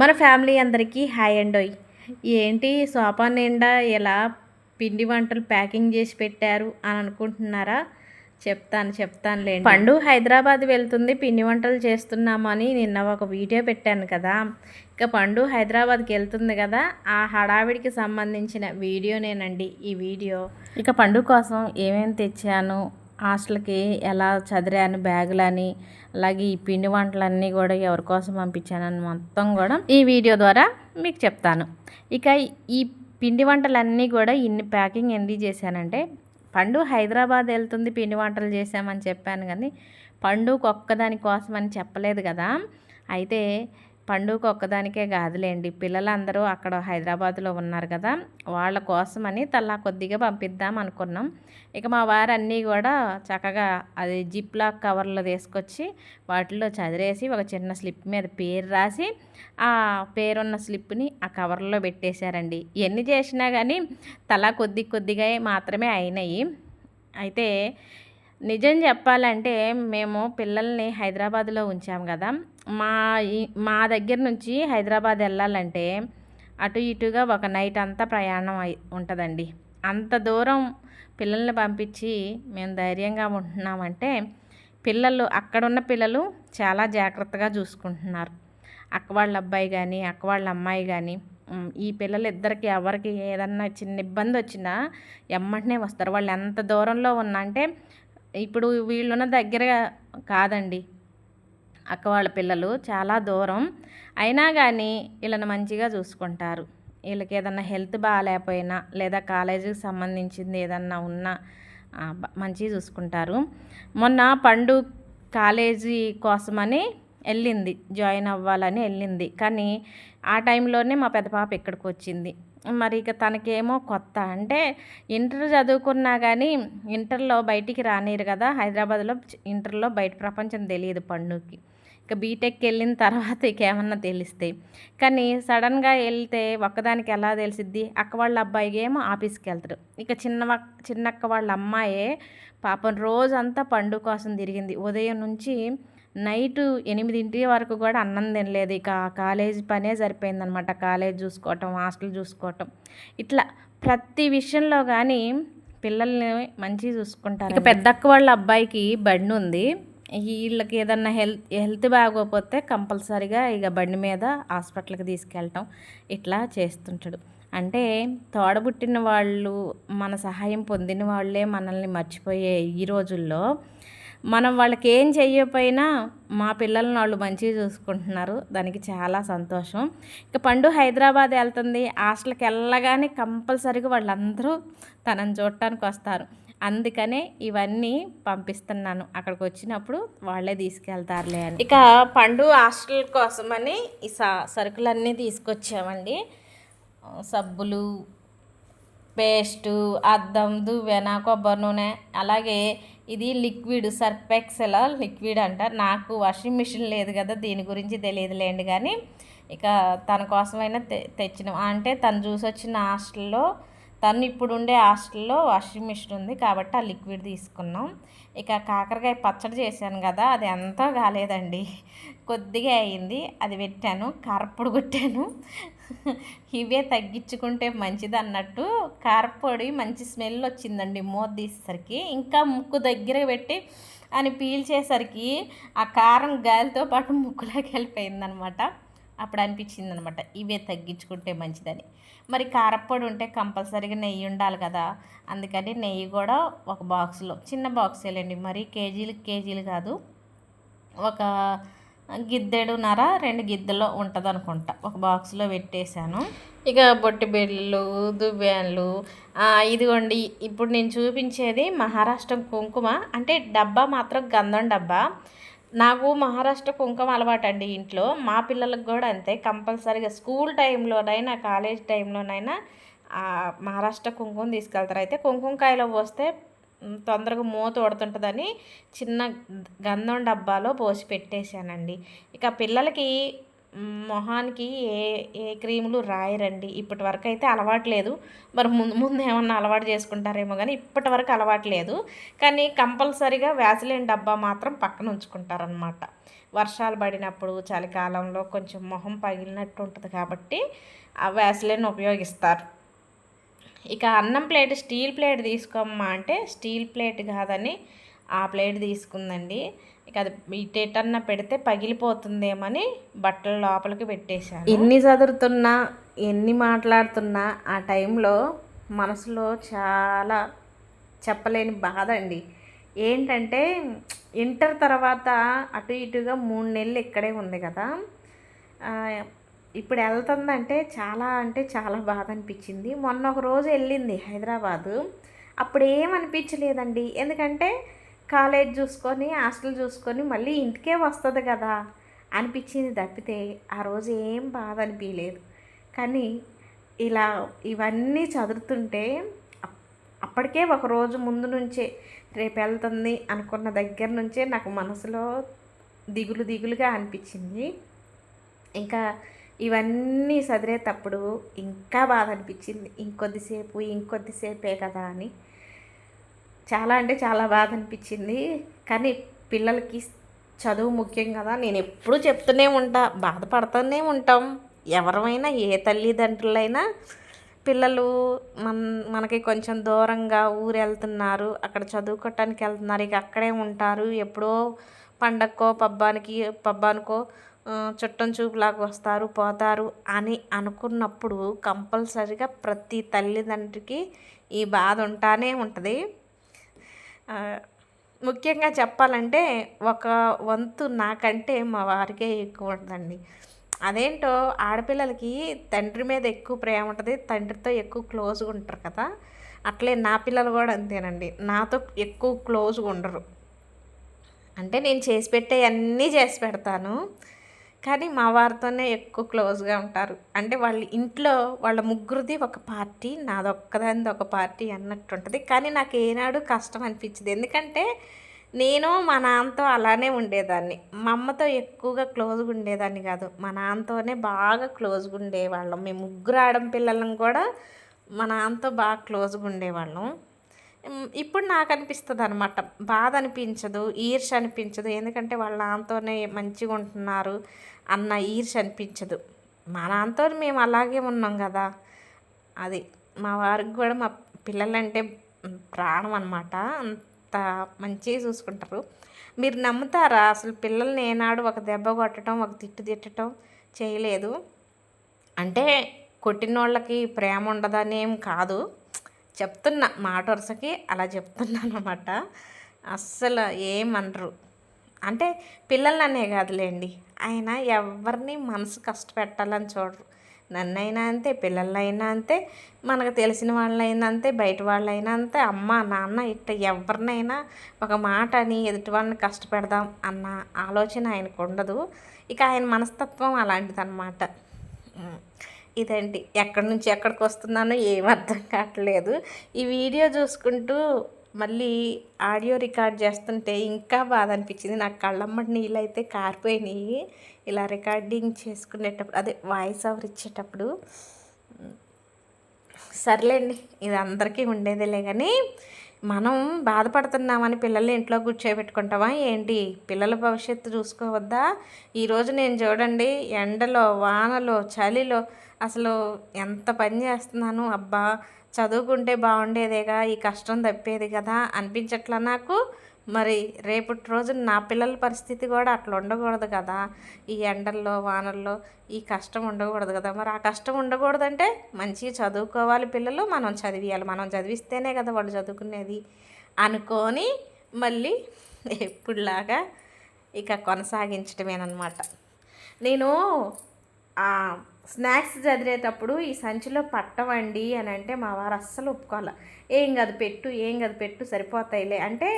మన ఫ్యామిలీ అందరికీ హాయ్ అండోయ్ ఏంటి సోఫా నిండా ఇలా పిండి వంటలు ప్యాకింగ్ చేసి పెట్టారు అని అనుకుంటున్నారా? చెప్తాను చెప్తానులే పండు హైదరాబాద్ వెళ్తుంది పిండి వంటలు చేస్తున్నామని నిన్న ఒక వీడియో పెట్టాను కదా. ఇక పండు హైదరాబాద్కి వెళ్తుంది కదా. ఆ హడావిడికి సంబంధించిన వీడియోనేనండి ఈ వీడియో. ఇక పండు కోసం ఏమేమి తెచ్చాను? హాస్టల్కి ఎలా చదిరాను బ్యాగులని అలాగే ఈ పిండి వంటలన్నీ కూడా ఎవరి కోసం పంపించానని మొత్తం కూడా ఈ వీడియో ద్వారా మీకు చెప్తాను. ఇక ఈ పిండి వంటలన్నీ కూడా ఇన్ని ప్యాకింగ్ ఎందుకు చేశానంటే పండు హైదరాబాద్ వెళ్తుంది పిండి వంటలు చేశామని చెప్పాను కానీ పండుగ ఒక్కదాని కోసం అని చెప్పలేదు కదా. అయితే పండుగ ఒక్కదానికే కాదులేండి. పిల్లలందరూ అక్కడ హైదరాబాద్లో ఉన్నారు కదా. వాళ్ళ కోసమని తల్లా కొద్దిగా పంపిద్దాం అనుకున్నాం. ఇక మా వారన్నీ కూడా చక్కగా అది జిప్ లాక్ కవర్లో తీసుకొచ్చి వాటిలో చదిరేసి ఒక చిన్న స్లిప్ మీద పేరు రాసి ఆ పేరున్న స్లిప్ని ఆ కవర్లో పెట్టేశారండి. ఎన్ని చేసినా కానీ తలా కొద్ది కొద్దిగా మాత్రమే అయినాయి. అయితే నిజం చెప్పాలంటే మేము పిల్లల్ని హైదరాబాద్లో ఉంచాం కదా. మా మా దగ్గర నుంచి హైదరాబాద్ వెళ్ళాలంటే అటు ఇటుగా ఒక నైట్ అంతా ప్రయాణం అయి ఉంటుందండి. అంత దూరం పిల్లల్ని పంపించి మేము ధైర్యంగా ఉంటున్నామంటే పిల్లలు అక్కడున్న పిల్లలు చాలా జాగ్రత్తగా చూసుకుంటున్నారు. అక్క వాళ్ళ అబ్బాయి కానీ అక్క వాళ్ళ అమ్మాయి కానీ ఈ పిల్లలు ఇద్దరికి ఎవరికి ఏదన్నా చిన్న ఇబ్బంది వచ్చినా ఎమ్మటనే వస్తారు. వాళ్ళు ఎంత దూరంలో ఉన్నా అంటే ఇప్పుడు వీళ్ళున్న దగ్గర కాదండి. అక్క వాళ్ళ పిల్లలు చాలా దూరం. అయినా కానీ వీళ్ళని మంచిగా చూసుకుంటారు. వీళ్ళకి ఏదన్నా హెల్త్ బాగాలేకపోయినా లేదా కాలేజీకి సంబంధించింది ఏదన్నా ఉన్నా మంచిగా చూసుకుంటారు. మొన్న పండు కాలేజీ కోసమని వెళ్ళింది. జాయిన్ అవ్వాలని వెళ్ళింది. కానీ ఆ టైంలోనే మా పెద్ద పాప ఇక్కడికి వచ్చింది. మరి ఇక తనకేమో కొత్త. అంటే ఇంటర్ చదువుకున్నా కానీ ఇంటర్లో బయటికి రానిరు కదా. హైదరాబాద్లో ఇంటర్లో బయట ప్రపంచం తెలియదు పండుకి. ఇక బీటెక్కి వెళ్ళిన తర్వాత ఇక ఏమన్నా కానీ సడన్గా వెళ్తే ఒక్కదానికి ఎలా తెలిసిద్ది? అక్క వాళ్ళ అబ్బాయికి ఏమో ఆఫీస్కి వెళ్తారు. ఇక చిన్న చిన్నక్క వాళ్ళ అమ్మాయే పాపం రోజంతా పండు కోసం తిరిగింది. ఉదయం నుంచి నైటు ఎనిమిదింటి వరకు కూడా అన్నం తినలేదు. ఇక కాలేజ్ పనే సరిపోయిందనమాట. కాలేజ్ చూసుకోవటం హాస్టల్ చూసుకోవటం. ఇట్లా ప్రతి విషయంలో కానీ పిల్లల్ని మంచిగా చూసుకుంటారు ఇక పెద్దక్క వాళ్ళ అబ్బాయికి బండి ఉంది వీళ్ళకి ఏదన్నా హెల్త్ హెల్త్ బాగోకపోతే కంపల్సరీగా ఇక బండి మీద హాస్పిటల్కి తీసుకెళ్ళటం ఇట్లా చేస్తుంటాడు. అంటే తోడబుట్టిన వాళ్ళు మన సహాయం పొందిన వాళ్ళే మనల్ని మర్చిపోయే ఈ రోజుల్లో మనం వాళ్ళకి ఏం చెయ్యకపోయినా మా పిల్లల్ని వాళ్ళు మంచిగా చూసుకుంటున్నారు. దానికి చాలా సంతోషం. ఇక పండు హైదరాబాద్ వెళ్తుంది. హాస్టల్కి వెళ్ళగానే కంపల్సరీగా వాళ్ళందరూ తనని చూడటానికి వస్తారు. అందుకనే ఇవన్నీ పంపిస్తున్నాను. అక్కడికి వచ్చినప్పుడు వాళ్ళే తీసుకెళ్తారులే అని. ఇక పండు హాస్టల్ కోసమని ఈ సరుకులన్నీ తీసుకొచ్చామండి. సబ్బులు పేస్టు అద్దం దువ్వెన కొబ్బరి నూనె అలాగే ఇది లిక్విడ్ సర్పెక్సెల లిక్విడ్ అంట. నాకు వాషింగ్ మిషన్ లేదు కదా దీని గురించి తెలియదులేండి. కానీ ఇక తన కోసమైనా తె తెచ్చినాం. అంటే తను చూసి వచ్చిన హాస్టల్లో తను ఇప్పుడు ఉండే హాస్టల్లో వాషింగ్ మిషన్ ఉంది కాబట్టి ఆ లిక్విడ్ తీసుకున్నాం. ఇక కాకరకాయ పచ్చడి చేశాను కదా అది ఎంతో కాలేదండి. కొద్దిగా అయింది అది పెట్టాను కారపొడి కొట్టాను. ఇవే తగ్గించుకుంటే మంచిది అన్నట్టు కారపొడి మంచి స్మెల్ వచ్చిందండి మూత తీసేసరికి. ఇంకా ముక్కు దగ్గర పెట్టి అని పీల్చేసరికి ఆ కారం గాలితో పాటు ముక్కులోకి వెళ్ళిపోయిందనమాట. అప్పుడు అనిపించింది అనమాట ఇవే తగ్గించుకుంటే మంచిదని. మరి కారప్పొడి ఉంటే కంపల్సరీగా నెయ్యి ఉండాలి కదా. అందుకని నెయ్యి కూడా ఒక బాక్స్లో చిన్న బాక్సేలేండి. మరి కేజీలు కేజీలు కాదు. ఒక గిద్దెడున్నర రెండు గిద్దెలో ఉంటుంది అనుకుంటా ఒక బాక్స్లో పెట్టేశాను. ఇక బొట్టి బిళ్ళలు దువ్వాన్లు ఇదిగోండి. ఇప్పుడు నేను చూపించేది మహారాష్ట్ర కుంకుమ. అంటే డబ్బా మాత్రం గంధం డబ్బా. నాకు మహారాష్ట్ర కుంకుమ అలవాటు అండి ఇంట్లో. మా పిల్లలకు కూడా అంతే. కంపల్సరీగా స్కూల్ టైంలోనైనా కాలేజ్ టైంలోనైనా మహారాష్ట్ర కుంకుమ తీసుకెళ్తారు. అయితే కుంకుమకాయలో పోస్తే తొందరగా మూత ఉడుతుంటుందని చిన్న గంధం డబ్బాలో పోసి పెట్టేశానండి. ఇక పిల్లలకి మొహానికి ఏ ఏ క్రీములు రాయరండి. ఇప్పటి వరకు అయితే అలవాటు లేదు మరి ముందు ముందు ఏమన్నా అలవాటు చేసుకుంటారేమో కానీ ఇప్పటి వరకు అలవాటు లేదు. కానీ కంపల్సరీగా వ్యాసిలిన్ డబ్బా మాత్రం పక్కన ఉంచుకుంటారనమాట వర్షాలు పడినప్పుడు చలికాలంలో కొంచెం మొహం పగిలినట్టు ఉంటుంది కాబట్టి ఆ వ్యాసిలిన్ ఉపయోగిస్తారు. ఇక అన్నం ప్లేట్ స్టీల్ ప్లేట్ తీసుకోమ్మా అంటే స్టీల్ ప్లేట్ కాదని ఆ ప్లేట్ తీసుకుందండి. ఇక అది ఇటేటన్నా పెడితే పగిలిపోతుందేమని బట్టల లోపలికి పెట్టేశాను. ఎన్ని చదువుతున్నా ఎన్ని మాట్లాడుతున్నా ఆ టైంలో మనసులో చాలా చెప్పలేని బాధ అండి. ఏంటంటే ఇంటర్ తర్వాత అటు ఇటుగా మూడు నెలలు ఇక్కడే ఉంది కదా. ఇప్పుడు వెళ్తుందంటే చాలా అంటే చాలా బాధ అనిపించింది. మొన్న ఒక రోజు వెళ్ళింది హైదరాబాదు. అప్పుడు ఏమనిపించలేదండి ఎందుకంటే కాలేజ్ చూసుకొని హాస్టల్ చూసుకొని మళ్ళీ ఇంటికే వస్తుంది కదా అనిపించింది తప్పితే ఆ రోజు ఏం బాధ అనిపించలేదు కానీ ఇలా ఇవన్నీ చదువుతుంటే అప్- అప్పటికే ఒక రోజు ముందు నుంచే రేపు వెళ్తుంది అనుకున్న దగ్గర నుంచే నాకు మనసులో దిగులు దిగులుగా అనిపించింది. ఇంకా ఇవన్నీ చదివేటప్పుడు ఇంకా బాధ అనిపించింది. ఇంకొద్దిసేపు ఇంకొద్దిసేపే కదా అని. చాలా అంటే చాలా బాధ అనిపించింది కానీ పిల్లలకి చదువు ముఖ్యం కదా నేను ఎప్పుడూ చెప్తూనే ఉంటా బాధపడుతూనే ఉంటాం. ఎవరైనా ఏ తల్లిదండ్రులైనా పిల్లలు మన మనకి కొంచెం దూరంగా ఊరు వెళ్తున్నారు అక్కడ చదువుకోవటానికి వెళ్తున్నారు ఇక అక్కడే ఉంటారు. ఎప్పుడో పండక్కో పబ్బానికి పబ్బానికో చుట్టం చూపులాగా వస్తారు పోతారు అని అనుకున్నప్పుడు కంపల్సరిగా ప్రతి తల్లిదండ్రికి ఈ బాధ ఉంటానే ఉంటుంది. ముఖ్యంగా చెప్పాలంటే ఒక వంతు నాకంటే మా వారికే ఎక్కువ ఉంటుందండి అదేంటో ఆడపిల్లలకి తండ్రి మీద ఎక్కువ ప్రేమ ఉంటుంది తండ్రితో ఎక్కువ క్లోజ్గా ఉంటారు కదా. అట్లే నా పిల్లలు కూడా అంతేనండి. నాతో ఎక్కువ క్లోజ్గా ఉండరు. అంటే నేను చేసి పెట్టే అన్నీ చేసి పెడతాను. కానీ మా వారితోనే ఎక్కువ క్లోజ్గా ఉంటారు. అంటే వాళ్ళ ఇంట్లో వాళ్ళ ముగ్గురిది ఒక పార్టీ నాదొక్కదానిది ఒక పార్టీ అన్నట్టు ఉంటుంది కానీ నాకు ఏనాడు కష్టం అనిపించింది. ఎందుకంటే నేను మా నాన్నతో అలానే ఉండేదాన్ని. మా అమ్మతో ఎక్కువగా క్లోజ్గా ఉండేదాన్ని కాదు. మా నాన్నతోనే బాగా క్లోజ్గా ఉండేవాళ్ళం. మేము ముగ్గురు ఆడం పిల్లలను కూడా మా నాన్నతో బాగా క్లోజ్గా ఉండేవాళ్ళం. ఇప్పుడు నాకు అనిపిస్తుంది అనమాట బాధ అనిపించదు ఈర్ష అనిపించదు ఎందుకంటే వాళ్ళ నాన్నతోనే మంచిగా ఉంటున్నారు అన్న ఈర్ష అనిపించదు మా నాన్నతో మేము అలాగే ఉన్నాం కదా. అది మా వారికి కూడా మా పిల్లలంటే ప్రాణం అనమాట అంత మంచిగా చూసుకుంటారు. మీరు నమ్ముతారా? అసలు పిల్లల్ని ఏనాడు ఒక దెబ్బ కొట్టడం ఒక తిట్టు తిట్టడం చేయలేదు. అంటే కొట్టిన వాళ్ళకి ప్రేమ ఉండదనేం కాదు. చెప్తున్నా మాట వరుసకి అలా చెప్తున్నాను అనమాట అస్సలు ఏమనరు. అంటే పిల్లలనే కాదులేండి ఆయన ఎవరిని మనసు కష్టపెట్టాలని చూడరు. నన్నైనా అంతే పిల్లలైనా అంతే మనకు తెలిసిన వాళ్ళైనా అంతే బయట వాళ్ళైనా అంతే అమ్మ నాన్న ఇట్ట ఎవరినైనా ఒక మాట అని ఎదుటి వాళ్ళని కష్టపెడదాం అన్న ఆలోచన ఆయనకు ఉండదు. ఇక ఆయన మనస్తత్వం అలాంటిదన్నమాట. ఇదండి ఎక్కడి నుంచి ఎక్కడికి వస్తున్నానో ఏం అర్థం కావట్లేదు. ఈ వీడియో చూసుకుంటూ మళ్ళీ ఆడియో రికార్డ్ చేస్తుంటే ఇంకా బాధ అనిపించింది. నాకు కళ్ళమ్మటి నీళ్ళు అయితే కారిపోయినాయి. ఇలా రికార్డింగ్ చేసుకునేటప్పుడు అదే వాయిస్ ఓవర్ ఇచ్చేటప్పుడు సర్లేండి ఇది అందరికీ ఉండేదేలే కానీ మనం బాధపడుతున్నామని పిల్లల్ని ఇంట్లో కూర్చోబెట్టుకుంటామా ఏంటి? పిల్లల భవిష్యత్తు చూసుకోవద్దా? ఈరోజు నేను చూడండి ఎండలో వానలో చలిలో అసలు ఎంత పని చేస్తున్నాను? అబ్బా చదువుకుంటే బాగుండేదేగా ఈ కష్టం తప్పేది కదా అనిపించట్లా నాకు? మరి రేపటి రోజు నా పిల్లల పరిస్థితి కూడా అట్లా ఉండకూడదు కదా? ఈ ఎండల్లో వానల్లో ఈ కష్టం ఉండకూడదు కదా? మరి ఆ కష్టం ఉండకూడదంటే మంచిగా చదువుకోవాలి పిల్లలు మనం చదివియాలి. మనం చదివిస్తేనే కదా వాళ్ళు చదువుకునేది. అనుకొని మళ్ళీ ఎప్పుడులాగా ఇక కొనసాగించడమేనమాట నేను స్నాక్స్ చదివేటప్పుడు ఈ సంచిలో పట్టవండి అని అంటే మా వారు అస్సలు ఒప్పుకోవాలి. ఏం కాదు పెట్టు ఏం కాదు పెట్టు సరిపోతాయిలే. అంటే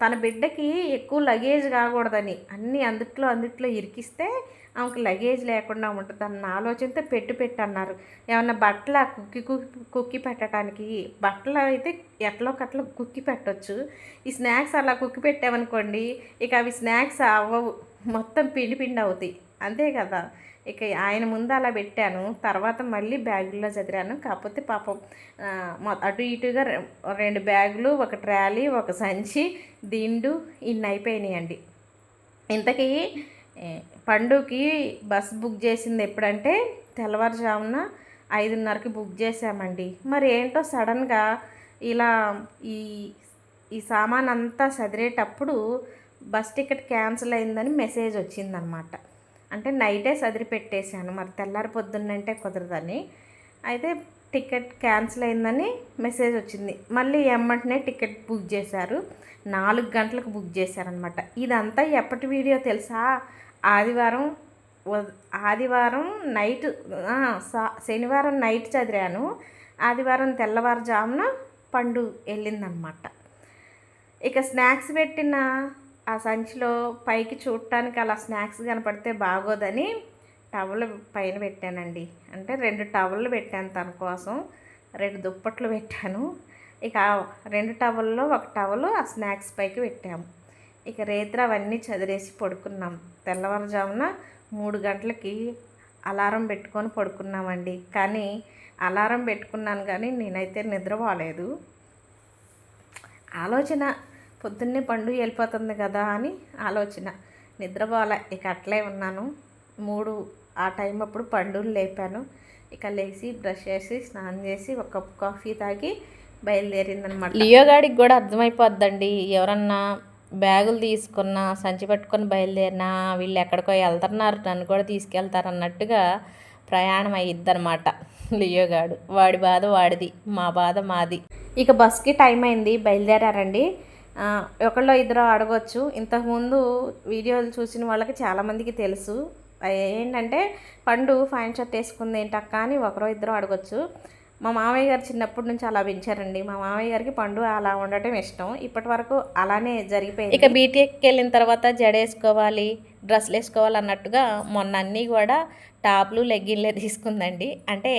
తన బిడ్డకి ఎక్కువ లగేజ్ కాకూడదని అన్నీ అందుట్లో అందుట్లో ఇరికిస్తే ఆమెకు లగేజ్ లేకుండా ఉంటుంది అన్న ఆలోచనతో పెట్టు పెట్టు అన్నారు ఏమన్నా బట్టల కుక్కి కుక్కి కుక్కి పెట్టడానికి బట్టలు అయితే ఎట్లో కట్ల కుక్కి పెట్టొచ్చు. ఈ స్నాక్స్ అలా కుక్కి పెట్టామనుకోండి ఇక అవి స్నాక్స్ అవ్వవు. మొత్తం పిండి పిండి అవుతాయి. అంతే కదా. ఇక ఆయన ముందు అలా పెట్టాను. తర్వాత మళ్ళీ బ్యాగుల్లో చదిరాను. కాకపోతే పాపం మొ- అటు ఇటుగా రెండు బ్యాగులు ఒక ట్రాలీ ఒక సంచి దిండు ఇన్ని అయిపోయినాయండి. ఇంతకీ పండుకి బస్ బుక్ చేసింది ఎప్పుడంటే తెల్లవారుజామున ఐదున్నరకి బుక్ చేసామండి మరి ఏంటో సడన్గా ఇలా ఈ ఈ సామాన్ అంతా చదిరేటప్పుడు బస్ టికెట్ క్యాన్సిల్ అయిందని మెసేజ్ వచ్చిందనమాట. అంటే నైటే సదిరి పెట్టేశాను. మరి తెల్లారి పొద్దున్నంటే కుదరదని. అయితే టికెట్ క్యాన్సిల్ అయిందని మెసేజ్ వచ్చింది. మళ్ళీ ఎమ్మటనే టికెట్ బుక్ చేశారు. నాలుగు గంటలకు బుక్ చేశారనమాట ఇదంతా ఎప్పటి వీడియో తెలుసా? ఆదివారం ఆదివారం నైట్ శనివారం నైట్ చదివాను ఆదివారం తెల్లవారుజామున పండు వెళ్ళిందనమాట ఇక స్నాక్స్ పెట్టిన ఆ సంచిలో పైకి చూడటానికి అలా స్నాక్స్ కనపడితే బాగోదని టవల్ పైన పెట్టానండి. అంటే రెండు టవళ్ళు పెట్టాను తన కోసం. రెండు దుప్పట్లు పెట్టాను. ఇక రెండు టవల్లో ఒక టవల్ ఆ స్నాక్స్ పైకి పెట్టాము. ఇక రేత్రి అవన్నీ చదిరేసి పడుకున్నాం. తెల్లవారుజామున మూడు గంటలకి అలారం పెట్టుకొని పడుకున్నామండి. కానీ అలారం పెట్టుకున్నాను కానీ నేనైతే నిద్రపోలేదు. ఆలోచన పొద్దున్నే పండు వెళ్ళిపోతుంది కదా అని ఆలోచన. నిద్రపోలే ఇక అట్లే ఉన్నాను. మూడు ఆ టైం అప్పుడు పండుని లేపాను. ఇక లేచి బ్రష్ చేసి స్నానం చేసి ఒక కప్ కాఫీ తాగి బయలుదేరిందనమాట. లియో గాడికి కూడా అర్థమైపోద్దండి. ఎవరన్నా బ్యాగులు తీసుకున్నా సంచి పట్టుకొని బయలుదేరినా వీళ్ళు ఎక్కడికో వెళ్తున్నారు నన్ను కూడా తీసుకెళ్తారు అన్నట్టుగా ప్రయాణం అయ్యిద్దనమాట లియోగాడు వాడి బాధ వాడిది మా బాధ మాది. ఇక బస్కి టైం అయింది. బయలుదేరారండి. ఒకళ్ళో ఇద్దరు అడగొచ్చు. ఇంతకుముందు వీడియోలు చూసిన వాళ్ళకి చాలామందికి తెలుసు. ఏంటంటే పండు ఫైన్ షర్ట్ వేసుకుంది ఏంటక్క అని ఒకరో ఇద్దరు అడగొచ్చు. మా మామయ్య గారు చిన్నప్పటి నుంచి అలా పెంచారండి. మా మామయ్య గారికి పండు అలా ఉండటం ఇష్టం. ఇప్పటి వరకు అలానే జరిగిపోయింది. ఇక బీటెక్కి వెళ్ళిన తర్వాత జడ వేసుకోవాలి డ్రెస్లు వేసుకోవాలి అన్నట్టుగా మొన్న అన్నీ కూడా టాప్లు లెగ్గిన్లే తీసుకుందండి. అంటే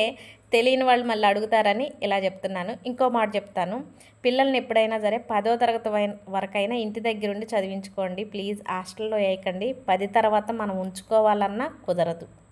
తెలియని వాళ్ళు మళ్ళీ అడుగుతారని ఇలా చెప్తున్నాను. ఇంకో మాట చెప్తాను. పిల్లల్ని ఎప్పుడైనా సరే పదో తరగతి వై- వరకైనా ఇంటి దగ్గరుండి చదివించుకోండి. ప్లీజ్ హాస్టల్లో వేయకండి. పది తర్వాత మనం ఉంచుకోవాలన్నా కుదరదు.